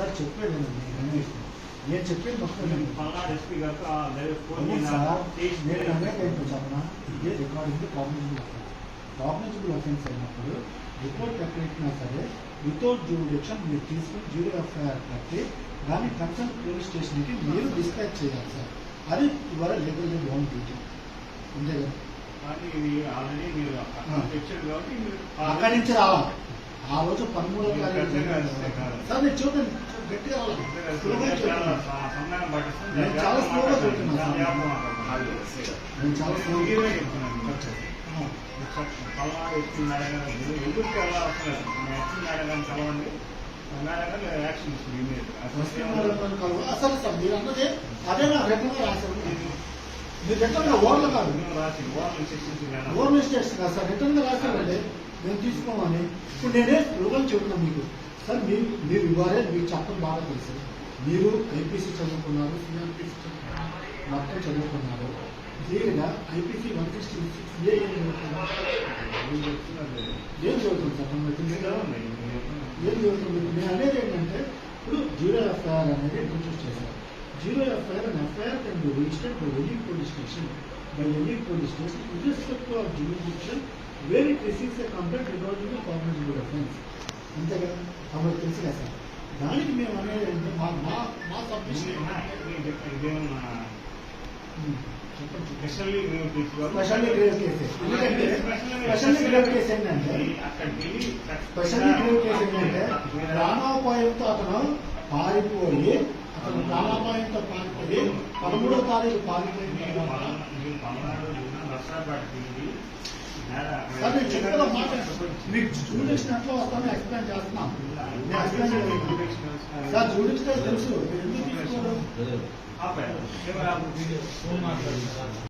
Sir Ramesh నేను చెప్పేది మొత్తం నేను అనేది ఏంటో చెప్పనా? ఇదే recording cognizable offence cognizable offence అయినప్పుడు రిపోర్ట్ ఎక్కడెక్కినా సరే వితౌట్ జ్యూరిడిక్షన్ మీరు తీసుకుని జ్యూరీ ఎఫ్ఐఆర్ కట్టి దాన్ని కన్సర్న్ పోలీస్ స్టేషన్కి మీరు డిస్పాచ్ చేయాలి సార్. అది ఇవాళ లీగల్ లోన్ డ్యూటీ అంతే కదా? కానీ ఇది ఆల్రెడీ మీరు అక్కడ నుంచి రావాలి. ఆ రోజు పదమూడో మీరు తారీఖు ఖచ్చితంగా వస్తే కాదు. సార్ నేను చూడండి. నేను చాలా స్లోగా చెప్తున్నాను నేను చాలా స్లోగా చెప్తున్నాను మేడం మీరు కలవండి అసలు సార్ మీరు అన్నది అదే నా రెగ్యులర్ రాశారు. మీరు రెగ్యులర్ ఓర్లు కాదు. రాసి ఓవర్లు మిస్టేక్స్ కాదు సార్ రిటర్న్గా రాశారండి. మేము తీసుకోమని ఇప్పుడు నేనే రుగం చెబుతున్నాను మీకు. సార్ మీరు మీరు ఇవ్వాలే మీకు చెప్పడం బాగా తెలుసు. మీరు ఐపీసీ చదువుకున్నారు సిఆర్పిసి చదువుకున్నారు మొత్తం చదువుకున్నారు. క్లియర్గా IPC one sixty six A? మీరు చదువుతుంది సార్? మీరు. మీరు. ఏం చదువుతుంది నేను అనేది ఏంటంటే ఇప్పుడు జీరో ఎఫ్ఐఆర్ అనేది ఇంట్రొడ్యూస్ చేశారు zero FIR and FIR can be registered by any police station by any police station irrespective of jurisdiction where it receives a complaint regarding cognizable offence అంతే కదా కాబట్టి తెలుసు కదా సార్? దానికి మేము అనేది ఏంటంటే మా మా మా సబ్మిషన్ స్పెషల్లీ గ్రేవ్ కేసు. ఎందుకంటే స్పెషల్లీ గ్రేవ్ కేసు ఏంటంటే అక్కడికి వెళ్ళి స్పెషల్లీ గ్రేవ్ కేసు ఏంటంటే ప్రాణాపాయంతో అతను పారిపోయి అతను ప్రాణాపాయంతో పారిపోయి పదమూడో తారీఖు పారిపోయిన అది చెప్పిన మాట మీకు జూడిక్షన్ ఎట్లా వస్తానో ఎక్స్ప్లెయిన్ చేస్తున్నాను ఎక్స్ప్లెయిన్ సార్ జూడిక్షన్ తెలుసు. మీరు ఎందుకు తీసుకోవడం